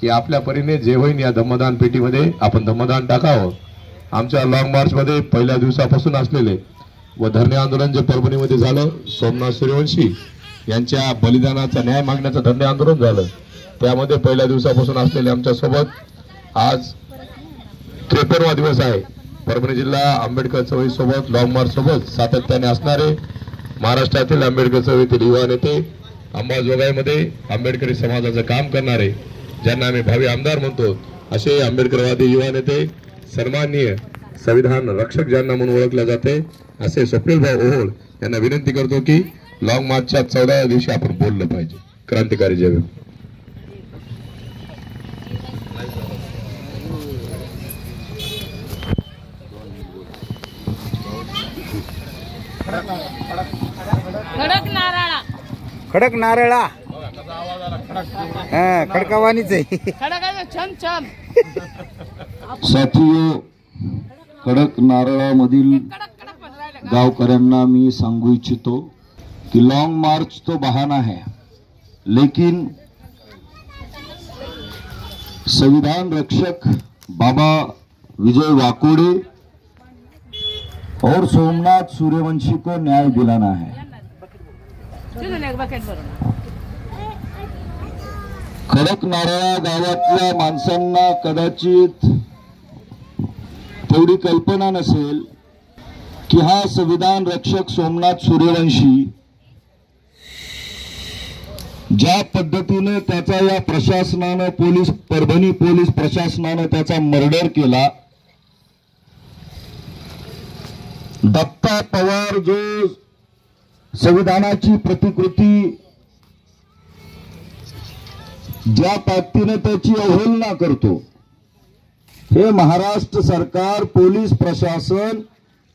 की आपल्या परीने जे होईन या धम्मदान पेटीमध्ये आपण धम्मदान टाकावं. आमच्या लॉंग मार्चमध्ये पहिल्या दिवसापासून असलेले व धरणे आंदोलन जे परभणीमध्ये झालं सोमनाथ सूर्यवंशी यांच्या बलिदानाचा न्याय मागण्याचं धरणे आंदोलन झालं. त्यामध्ये पहिल्या दिवसापासून असलेले आमच्यासोबत आज त्रेपन्नवा दिवस आहे. परभणी जिल्हा आंबेडकर चवळीसोबत लॉंग मार्चसोबत सातत्याने असणारे महाराष्ट्रातील आंबेडकर चवळीतील युवा नेते अंबाजोगाईमध्ये आंबेडकरी समाजाचं काम करणारे ज्यांना आम्ही भावी आमदार म्हणतो असे आंबेडकरवादी युवा नेते सन्माननीय संविधान रक्षक ज्यांना म्हणून ओळखले जाते असे स्वप्नील भाऊ ओहोळ यांना विनंती करतो की लॉंग मार्चच्या चौदाव्या दिवशी आपण बोललं पाहिजे. क्रांतिकारी जय खडक नारळा खडक नारळा. हा खडकावानीच आहे. छान छान साथियो कडक नारळामधील गावकऱ्यांना मी सांगू इच्छितो कि लॉन्ग मार्च तो बहाना है. लेकिन संविधान रक्षक बाबा विजय वाकोडे और सोमनाथ सूर्यवंशी को न्याय दिलाना है। तिथून खडक नारळा गावातल्या माणसांना कदाचित तेवढी कल्पना नसेल की हा संविधान रक्षक सोमनाथ सूर्यवंशी ज्या पद्धतीने त्याचा या प्रशासनानं पोलीस परभणी पोलीस प्रशासनानं त्याचा मर्डर केला दत्ता पवार जो संविधानाची प्रतिकृती ज्या ताकदीने त्याची अवहेलना करतो. हे महाराष्ट्र सरकार पोलीस प्रशासन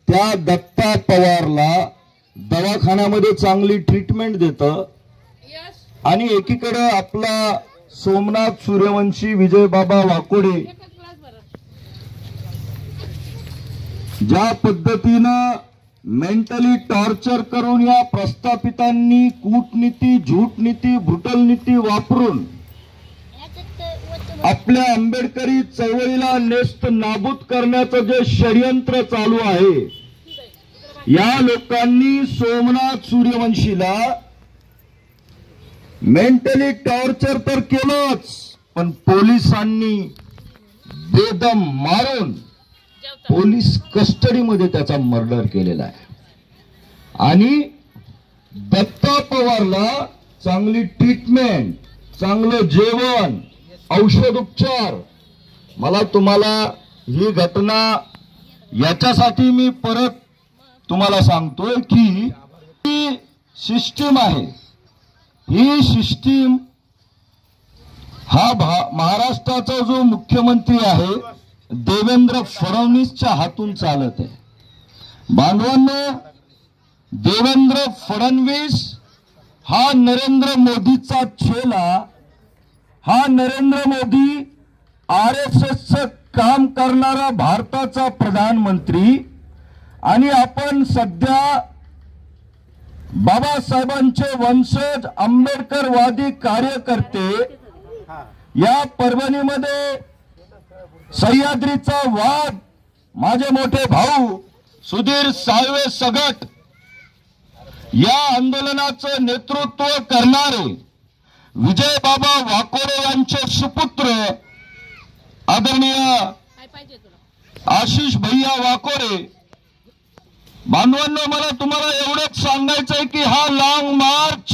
त्या दत्ता पवारला दवाखान्यामध्ये चांगली ट्रीटमेंट देतं. आणि एकीकडे आपला सोमनाथ सूर्यवंशी विजयबाबा वाकोडे ज्या पद्धतीनं मेंटली टॉर्चर करून या प्रस्थापितांनी कूटनीती झूटनीती ब्रुटल नीती वापरून आपल्या आंबेडकरी चळवळीला नेस्त नाबूद करण्याचं जे षडयंत्र चालू आहे या लोकांनी सोमनाथ सूर्यवंशीला मेंटली टॉर्चर तर केलंच पण पोलिसांनी बेदम मारून पोलीस कस्टडीमध्ये त्याचा मर्डर केलेला आहे. आणि दत्ता पवारला चांगली ट्रीटमेंट चांगलं जेवण औषधोपचार. मला तुम्हाला ही घटना याच्यासाठी मी परत तुम्हाला सांगतोय की ही सिस्टीम आहे. ही सिस्टीम हा भा महाराष्ट्राचा जो मुख्यमंत्री आहे देवेंद्र फडणवीसच्या हातून चालत आहे. बांधवांना देवेंद्र फडणवीस हा नरेंद्र मोदीचा चेला हा नरेंद्र मोदी आर एस एसचं काम करणारा भारताचा प्रधानमंत्री आणि आपण सध्या बाबासाहेबांचे वंशज आंबेडकरवादी कार्यकर्ते या परभणीमध्ये सह्याद्रीचा वाद माझे मोठे भाऊ सुधीर साळवे सगट या आंदोलनाचं नेतृत्व करणारे विजय बाबा वाकोडे यांचे सुपुत्र आदरणीय आशिष भैया वाकोडे. बांधवांना मला तुम्हाला एवढंच सांगायचंय की हा लॉंग मार्च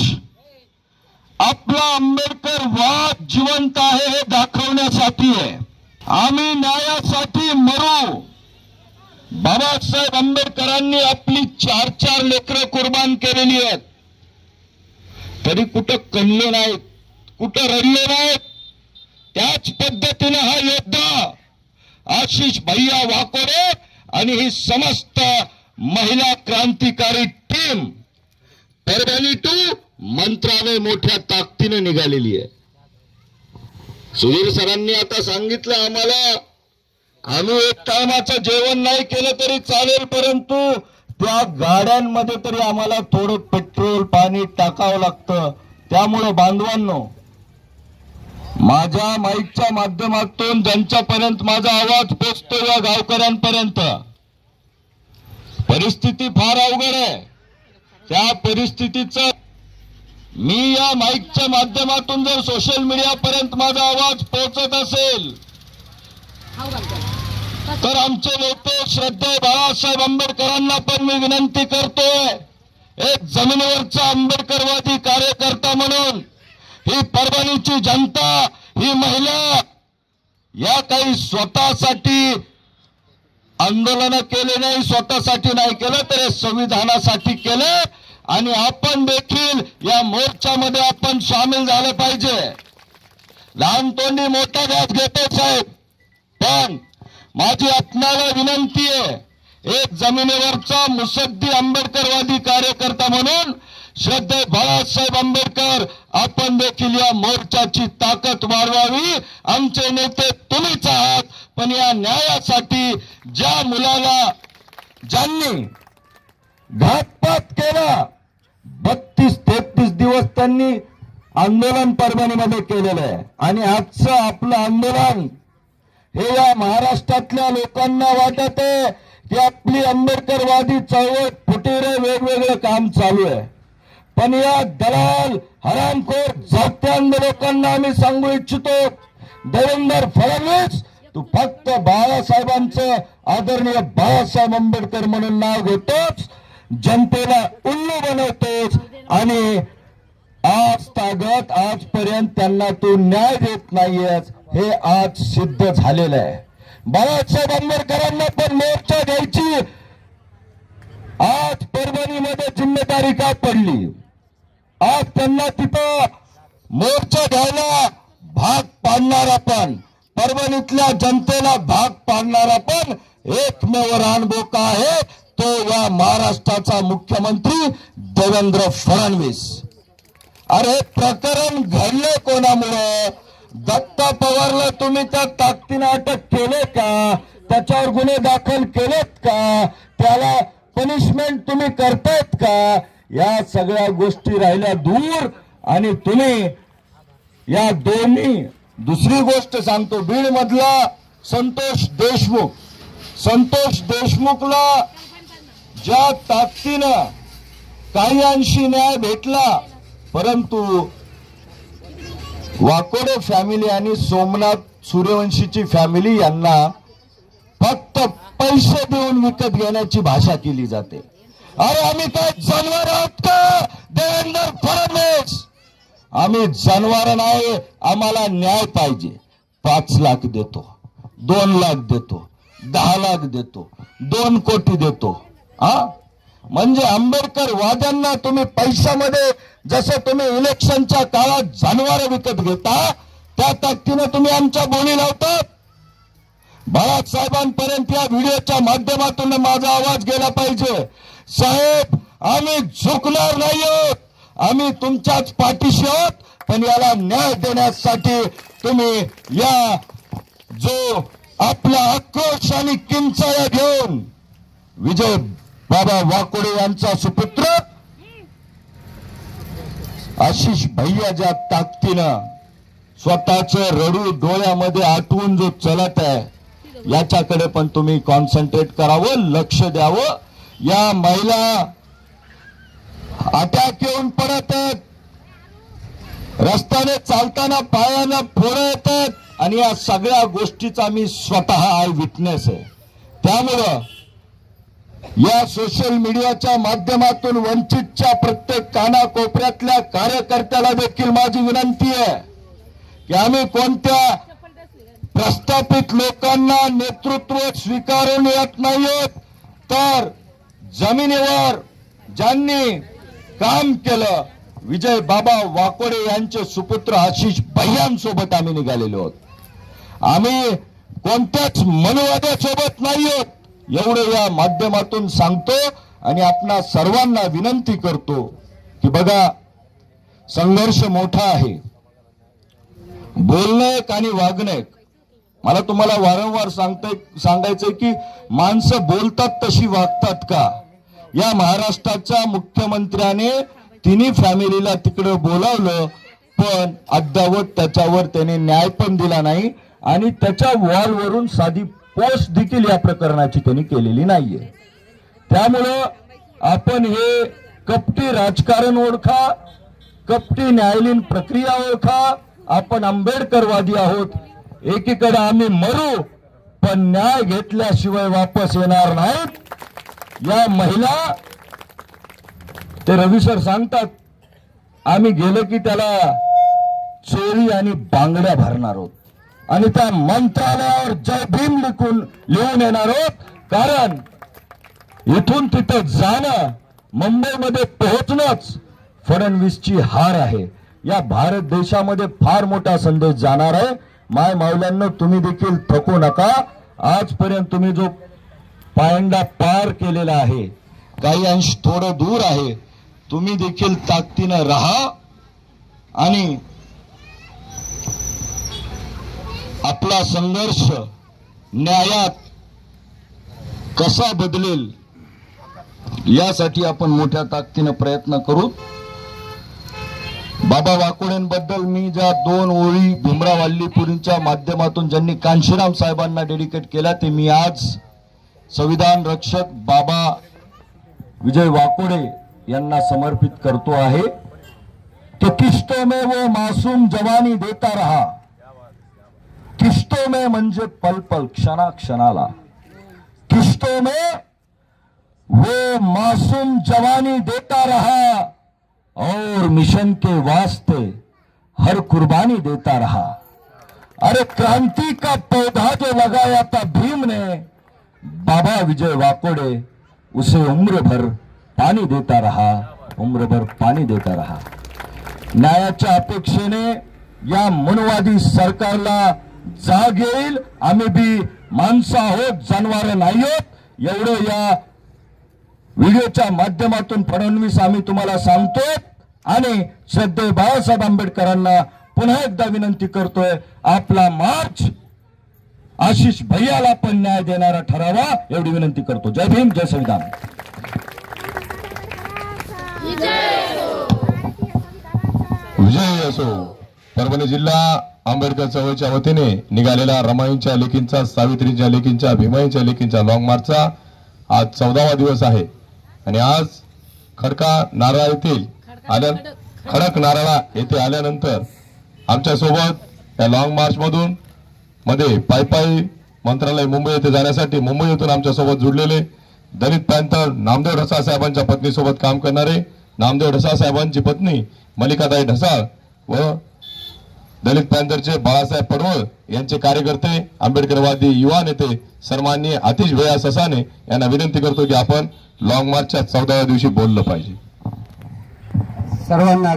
आपला आंबेडकर वाद जिवंत आहे हे दाखवण्यासाठी आहे. आम्ही न्यायासाठी मरू. बाबासाहेब आंबेडकरांनी आपली चार चार लेकरं कुर्बान केलेली आहेत. तरी कुठं कणले नाहीत. कुठं रडले नाहीत? त्याच पद्धतीनं हा योद्धा आशिष भैया वाकोरे आणि ही समस्त महिला क्रांतिकारी टीम परभणी टू मंत्रालय मोठ्या ताकदीने निघालेली आहे. सुधीर सरांनी आता सांगितलं आम्हाला आम्ही एक टायमाचं जेवण नाही केलं तरी चालेल परंतु त्या गाड्यांमध्ये तरी आम्हाला थोडं पेट्रोल पाणी टाकावं लागतं. त्यामुळे बांधवांनो माझ्या माईकच्या माध्यमातून ज्यांच्यापर्यंत माझा आवाज पोचतो या गावकऱ्यांपर्यंत परिस्थिती फार अवघड आहे. त्या परिस्थितीचं मी या माईकच्या माध्यमातून जर सोशल मीडियापर्यंत माझा आवाज पोहोचत असेल तर आमचे नेते श्रद्धे बाळासाहेब आंबेडकरांना पण मी विनंती करतोय एक जमिनीवरचा आंबेडकरवादी कार्यकर्ता म्हणून ही परभणीची जनता ही महिला या काही स्वतःसाठी आंदोलन केले नाही स्वतःसाठी नाही केलं तर हे संविधानासाठी केलं आणि आपण देखील या मोर्चामध्ये आपण सामील झालं पाहिजे. लहान तोंडी मोठा घास घेतो साहेब. पण माझी आपणाला विनंती आहे एक जमिनीवरचा मुसद्दी आंबेडकरवादी कार्यकर्ता म्हणून श्रद्धे बाळासाहेब आंबेडकर आपण देखील या मोर्चाची ताकद वाढवावी. आमचे नेते तुम्हीच आहात. पण या न्यायासाठी ज्या मुलाला ज्यांनी घातपात केला बत्तीस तेहतीस दिवस त्यांनी आंदोलन परभणीमध्ये केलेलं आहे. आणि आजचं आपलं आंदोलन हे या महाराष्ट्रातल्या लोकांना वाटत आहे की आपली आंबेडकरवादी चळवळ फुटीरे वेगवेगळं काम चालू आहे. पण या दलाल हरामखोर जात्यांद लोकांना आम्ही सांगू इच्छितो देवेंद्र फडणवीस तू फक्त बाळासाहेबांचं आदरणीय बाळासाहेब आंबेडकर म्हणून नाव घेतोच जनतेला उल्लू बनवतोच आणि आज तागत आजपर्यंत त्यांना तू न्याय देत नाहीयेस हे आज सिद्ध झालेलं आहे. बाळासाहेब आंबेडकरांना पण मोर्चा द्यायची. आज परभणीमध्ये जिम्मेदारी का पडली? आज त्यांना तिथं मोर्चा घ्यायला भाग पाडणार आपण. परभणीतल्या जनतेला भाग पाडणारा पण एकमेव रानबोका आहे. तो या महाराष्ट्राचा मुख्यमंत्री देवेंद्र फडणवीस. अरे प्रकरण घडले कोणामुळं? दत्ता पवारला तुम्ही त्या ताकदीनं अटक केले का? त्याच्यावर गुन्हे दाखल केलेत का? त्याला पनिशमेंट तुम्ही करतायत का? या सगळ्या गोष्टी राहिल्या दूर आणि तुम्ही या दोन्ही दुसरी गोष्ट सांगतो बीड मधला संतोष देशमुख. संतोष देशमुखला ज्या ताकदीनं काही अंशी न्याय भेटला परंतु वाकोडे फॅमिली आणि सोमनाथ सूर्यवंशीची फॅमिली यांना फक्त पैसे देऊन विकत घेण्याची भाषा केली जाते. अरे आम्ही काय जनावर आहोत का? देवेंद्र फडणवीस. आम्ही जनावर नाही आम्हाला न्याय पाहिजे. पाच लाख देतो दोन लाख देतो दहा लाख देतो दोन कोटी देतो. हा? म्हणजे आंबेडकर वाद्यांना तुम्ही पैशामध्ये जसं तुम्ही इलेक्शनच्या काळात जनावर विकत घेता त्या ताकदीनं तुम्ही आमच्या बोली लावतात बाळासाहेबांपर्यंत या व्हिडिओच्या माध्यमातून माझा आवाज गेला पाहिजे. साहेब आम्ही झुकणार नाही आहोत आम्ही तुमच्याच पाठीशी आहोत पण याला न्याय देण्यासाठी तुम्ही या जो आपला आक्रोश आणि किंचाया घेऊन विजय बाबा वाकोडे यांचा सुपुत्र आशिष भैया ज्या ताकदीनं स्वतःच रडू डोळ्यामध्ये आठवून जो चलत आहे याच्याकडे पण तुम्ही कॉन्सन्ट्रेट करावं लक्ष द्यावं. या महिला अटॅक येऊन पडत रस्त्याने चालताना पायाला फोड येतात आणि या सगळ्या गोष्टीचा मी स्वतः आय विटनेस आहे. त्यामुळं या सोशल मीडियाच्या माध्यमातून वंचितच्या प्रत्येक कानाकोपऱ्यातल्या कार्यकर्त्याला देखील माझी विनंती आहे की आम्ही कोणत्या प्रस्थापित लोकांना नेतृत्व स्वीकारून येत नाही आहोत तर जमिनीवर ज्यांनी काम केलं विजय बाबा वाकोडे यांचे सुपुत्र आशिष भैयांसोबत आम्ही निघालेलो आहोत. आम्ही कोणत्याच मनोवाद्यासोबत नाही आहोत एवढं या माध्यमातून सांगतो आणि आपणा सर्वांना विनंती करतो की बघा संघर्ष मोठा आहे. बोलणं एक आणि वागणं एक. मला तुम्हाला वारंवार सांगताय सांगायचंय की माणसं बोलतात तशी वागतात का? या महाराष्ट्राच्या मुख्यमंत्र्याने तिन्ही फॅमिलीला तिकडं बोलावलं पण अद्यावत त्याच्यावर त्याने न्याय पण दिला नाही आणि त्याच्या वॉलवरून साधी पोस्ट देखील या प्रकरणाची त्यांनी केलेली नाहीये. त्यामुळं आपण हे कपटी राजकारण ओळखा कपटी न्यायालयीन प्रक्रिया ओळखा आपण आंबेडकरवादी आहोत एकीकडे आम्ही मरू पण न्याय घेतल्याशिवाय वापस येणार नाहीत. या महिला ते रवी सर सांगतात आम्ही गेलो की त्याला चोरी आणि बांगड्या भरणार आहोत. आणि त्या मंत्रालयावर जय भीम लिखून लिहून येणार आहोत. कारण इथून तिथं जाणं मुंबईमध्ये पोहोचणंच फडणवीसची हार आहे. या भारत देशामध्ये फार मोठा संदेश जाणार आहे. माय मावल्यांना तुम्ही देखील थकू नका. आजपर्यंत तुम्ही जो पायंडा पार केलेला आहे काही अंश थोडं दूर आहे तुम्ही देखील ताकदीनं राहा आणि आपला संघर्ष न्यायात कसा बदलेल यासाठी आपण मोठ्या ताकदीनं प्रयत्न करू. बाबा वाकोडेंबद्दल मी ज्या दोन ओळी भीमराव वाल्लीपुरींच्या माध्यमातून ज्यांनी कांशीराम साहेबांना डेडिकेट केल्या ते मी आज संविधान रक्षक बाबा विजय वाकोडे यांना समर्पित करतो आहे. कि किस्तों में वो मासूम जवानी देता रहा. किस्तों में म्हणजे पल पल क्षणा क्षणाला किस्तों में वो मासूम जवानी देता रहा. और मिशन के वास्ते हर कुर्बानी देता रहा। अरे क्रांति का पौधा जो लगाया था भीम ने बाबा विजय वाकोडे उसे उम्र भर पाणी देता रहा उम्रभर पाणी देता रहा। न्यायाच्या अपेक्षेने या मनवादी सरकारला जाग येईल आम्ही बी माणसं आहोत जनावर नाही आहोत एवढं या व्हिडिओच्या माध्यमातून फडणवीस आम्ही तुम्हाला सांगतो आणि श्रद्धे बाळासाहेब आंबेडकरांना पुन्हा एकदा विनंती करतोय आपला मार्च आशिष भैयाला पण न्याय देणारा ठरावा एवढी विनंती करतो. जय भीम जय संविधान. विजय असो परभणी जिल्हा आंबेडकर चळवळीच्या वतीने निघालेला रमाईंच्या लेखींचा सावित्रीच्या लेखींच्या भीमाईंच्या लेखींचा लॉंग मार्चचा आज चौदावा दिवस आहे. आणि आज खडका नारळा येथील आल्या खडक नारळा येथे आल्यानंतर आमच्यासोबत या लॉंग मार्चमधून मध्ये पायपाई मंत्रालय मुंबई येथे जाण्यासाठी मुंबई येथून आमच्यासोबत जुडलेले दलित पॅंथर नामदेव ढसाळ साहेबांच्या पत्नीसोबत काम करणारे नामदेव ढसाळ साहेबांची पत्नी मल्लिकाताई ढसाळ व दलित पॅंथरचे बाळासाहेब पडवळ यांचे कार्यकर्ते आंबेडकरवादी युवा नेते सन्माननीय आतिश भैया ससाने यांना विनंती करतो की आपण लॉंग मार्चच्या चौदाव्या दिवशी बोललं पाहिजे. सर्वांना